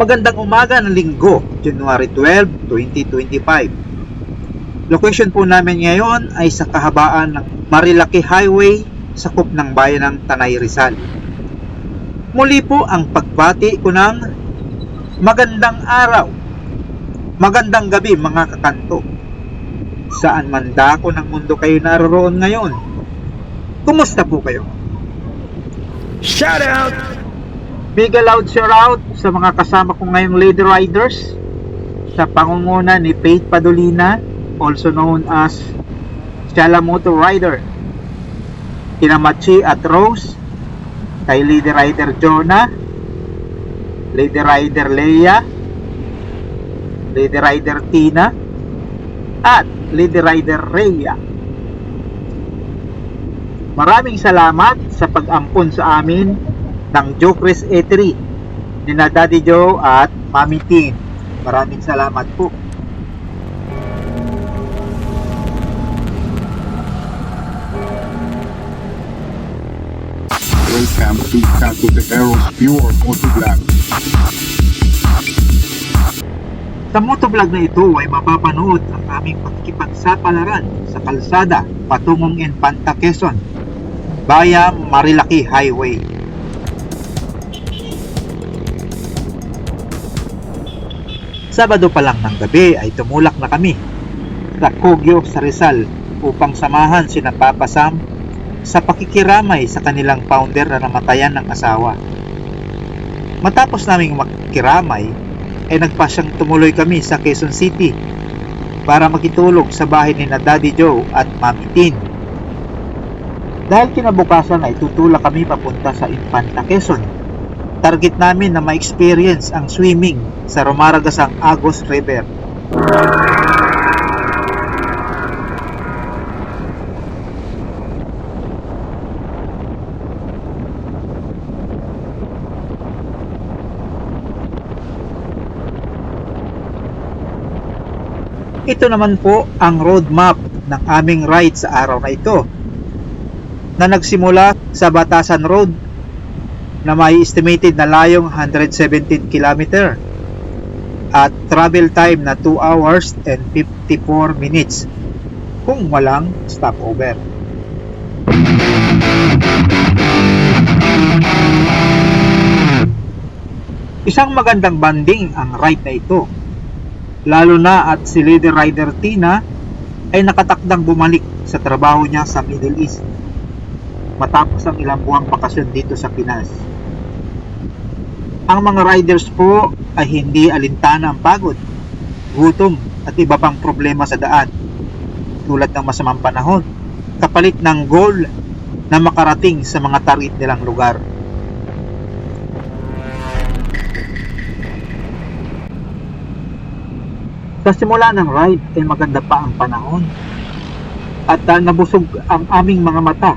Magandang umaga ng linggo, January 12, 2025. Location po namin ngayon ay sa kahabaan ng Marilaki Highway sa kup ng bayan ng Tanay Rizal. Muli po ang pagbati ko ng magandang araw, magandang gabi mga kakanto. Saan man dako ng mundo kayo naroon ngayon? Kumusta po kayo? Shout out! Big loud shout out sa mga kasama ko ngayong Lady Riders. Sa pangunguna ni Faith Padolina, also known as Chalamoto Rider. Kina Machi at Rose, kay Lady Rider Jonah, Lady Rider Leia, Lady Rider Tina, at Lady Rider Rhea. Maraming salamat sa pag-ampon sa amin ng Jokres E3 ni na Daddy Joe at Mami Tin. Maraming salamat po. Welcome to Tato de Eros Pure Motovlog. Sa motovlog na ito ay mapapanood ang aming pagkipagsapalaran sa kalsada patungong Infanta Quezon via Marilaki Highway. Sabado pa lang ng gabi ay tumulak na kami sa Kogyo sa Rizal upang samahan sina Papa Sam sa pakikiramay sa kanilang founder na namatayan ng asawa. Matapos naming makiramay, ay nagpasyang tumuloy kami sa Quezon City para makitulog sa bahay ni na Daddy Joe at Mami Tin. Dahil kinabukasan ay tutulak kami papunta sa Infanta Quezon. Target namin na ma-experience ang swimming sa Romaragasang Agos River. Ito naman po ang roadmap ng aming ride sa araw na ito na nagsimula sa Batasan Road na may estimated na layong 117 km at travel time na 2 hours and 54 minutes kung walang stopover. Isang magandang banding ang ride na ito lalo na at si Lady Rider Tina ay nakatakdang bumalik sa trabaho niya sa Middle East matapos ang ilang buwang bakasyon dito sa Pinas. Ang mga riders po ay hindi alintana ang pagod, gutom at iba pang problema sa daan tulad ng masamang panahon kapalit ng goal na makarating sa mga target nilang lugar. Sa simula ng ride ay maganda pa ang panahon at ah, nabusog ang aming mga mata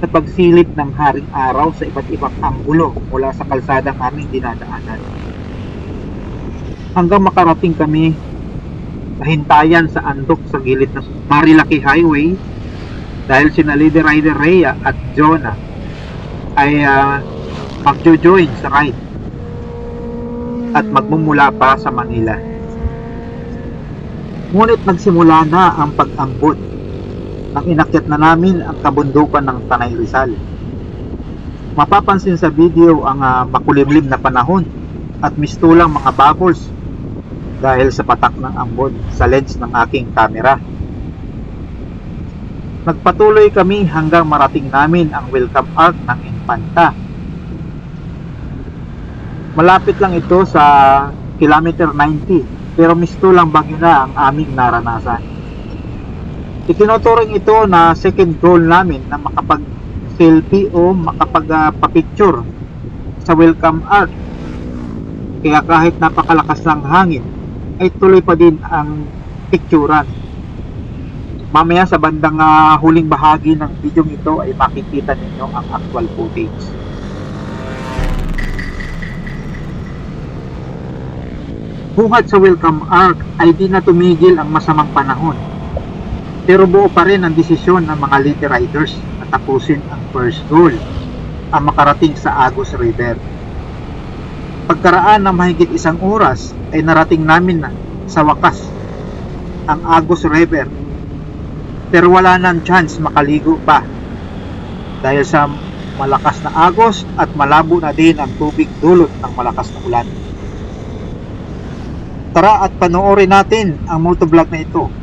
sa pagsilip ng haring araw sa iba't ibang anggulo mula sa kalsadang aming dinadaanan. Hanggang makarating kami nahintayan sa andok sa gilid ng Marilaki Highway dahil sina Lady Rider Rhea at Jonah ay uh, magjo-join sa ride at magmumula pa sa Manila. Ngunit nagsimula na ang pag-ambot nang inakyat na namin ang kabundukan ng Tanay Rizal. Mapapansin sa video ang ah, makulimlim na panahon at mistulang mga bubbles dahil sa patak ng ambon sa lens ng aking camera. Nagpatuloy kami hanggang marating namin ang welcome arc ng Infanta. Malapit lang ito sa kilometer 90 pero misto lang bagyo na ang aming naranasan. Itinuturing ito na second goal namin na makapag selfie o makapag-papicture sa welcome art. Kaya kahit napakalakas ng hangin, ay tuloy pa din ang picturean. Mamaya sa bandang ah, huling bahagi ng video ito ay makikita ninyo ang actual footage. Buhat sa welcome arc ay di na tumigil ang masamang panahon. Pero buo pa rin ang desisyon ng mga lead riders na tapusin ang first goal, ang makarating sa Agos River. Pagkaraan ng mahigit isang oras ay narating namin na sa wakas ang Agos River. Pero wala nang chance makaligo pa dahil sa malakas na agos at malabo na din ang tubig dulot ng malakas na ulan. Tara at panoorin natin ang motovlog na ito.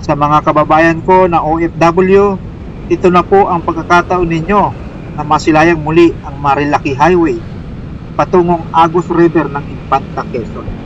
Sa mga kababayan ko na OFW, ito na po ang pagkakataon ninyo na masilayang muli ang Marilaki Highway patungong Agos River ng Infanta Quezon.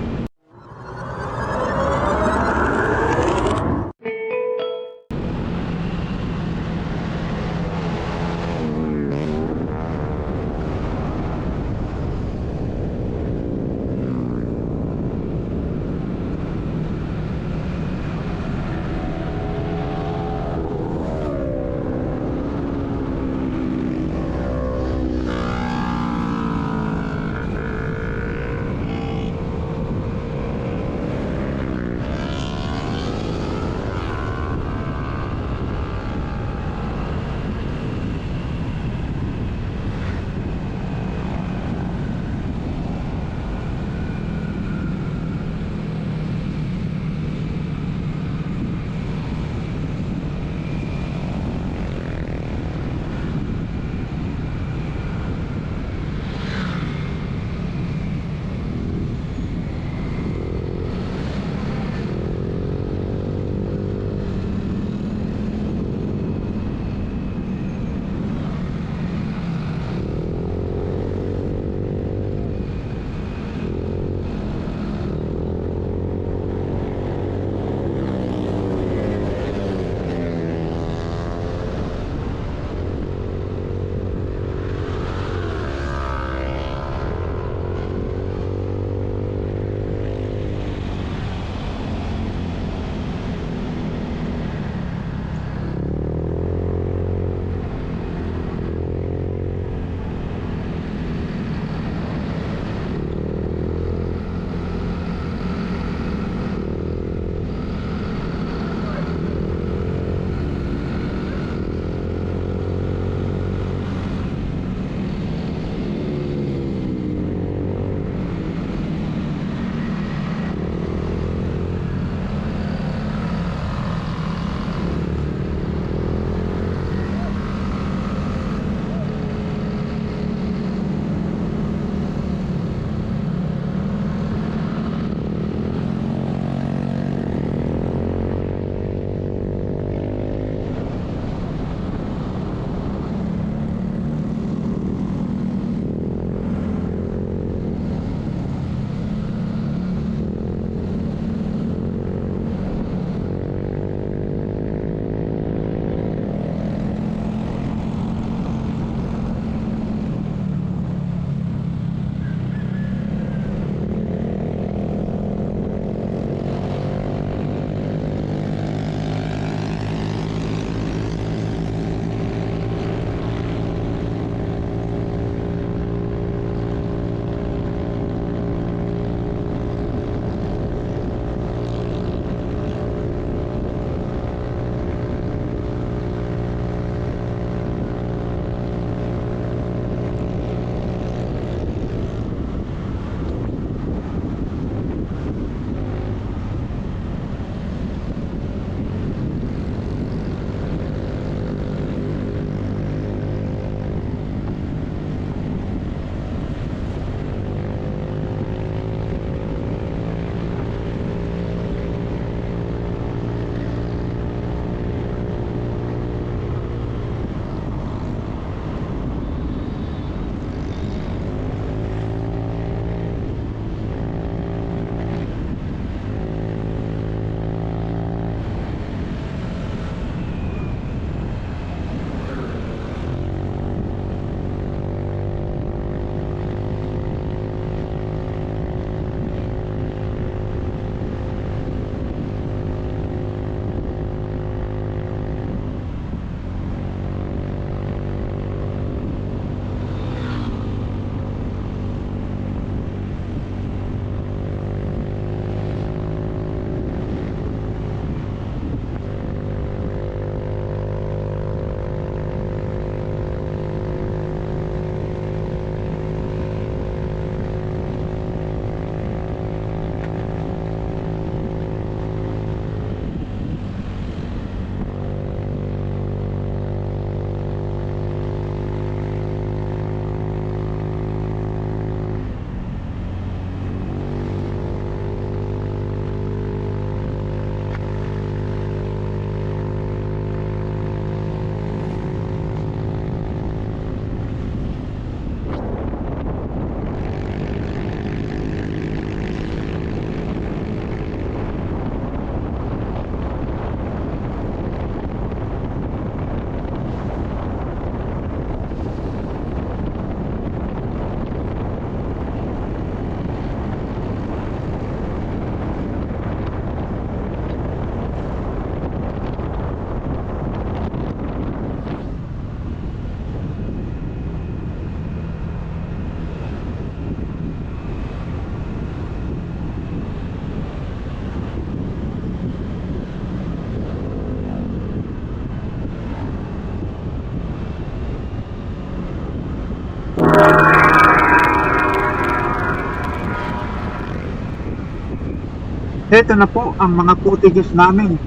Ito na po ang mga footages namin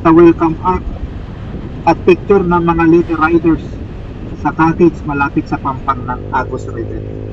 sa welcome art at picture ng mga lady riders sa cottage malapit sa pampang ng Agos River.